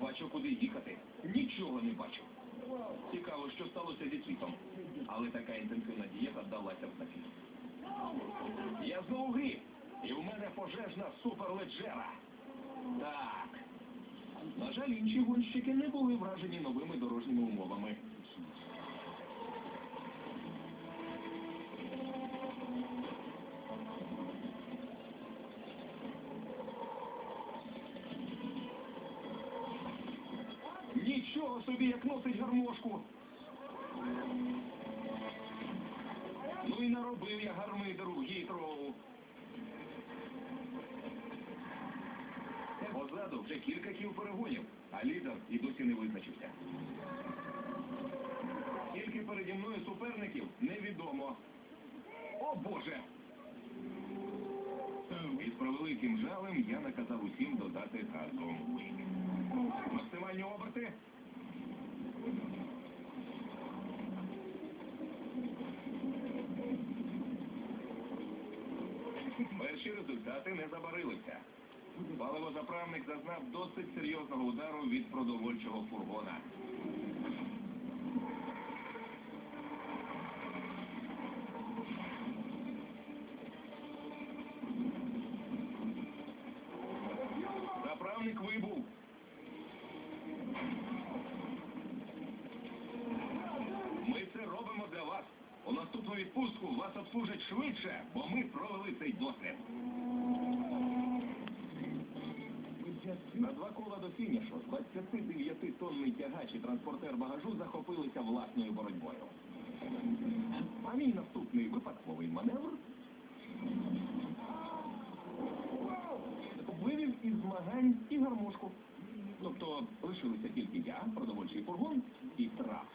бачу, куди їхати. Нічого не бачу. Цікаво, що сталося зі світом. Але така інтенсивна дієта вдалася в нафіг. Я знову гріб. І в мене пожежна суперледжера. Так. На жаль, інші гонщики не були вражені новими дорожніми умовами. Нічого собі, як носить гармошку. Ну і наробив я гармидеру гітроу. Позаду вже кілька кіл перегонів, а лідер і досі не визначився. Скільки переді мною суперників, невідомо. О Боже! І з превеликим жалем я наказав усім додати газу. Оберти. Перші результати не забарилися. Паливозаправник зазнав досить серйозного удару від продовольчого фургона. Відпустку вас обслужать швидше, бо ми провели цей досвід. На два кола до фінішу 29-тонний тягач і транспортер багажу захопилися власною боротьбою. А мій наступний випадковий маневр вивів із змагань і гармошку. Тобто лишилися тільки я, продовольчий фургон і трав.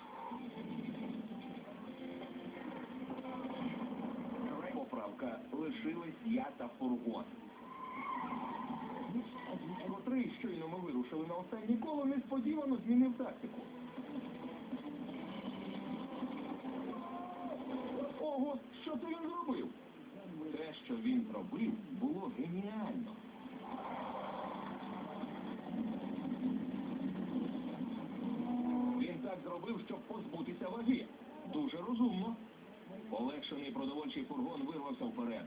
Поправка лишились я та фургон. Котрий щойно ми вирушили на останнє коло, несподівано змінив тактику. Ого, що це він зробив? Те, що він зробив, було геніально. Він так зробив, щоб позбутися ваги. Дуже розумно. Полегшений продовольчий фургон вирвався вперед.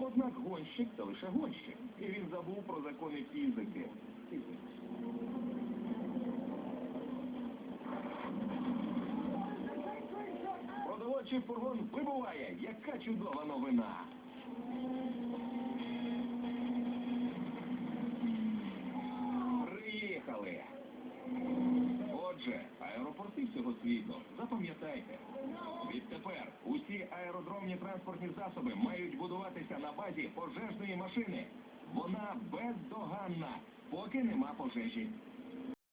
Однак гонщик це лише гонщик, і він забув про закони фізики. Продовольчий фургон вибуває. Яка чудова новина. Всього світу. Запам'ятайте. Відтепер усі аеродромні транспортні засоби мають будуватися на базі пожежної машини. Вона бездоганна, поки нема пожежі.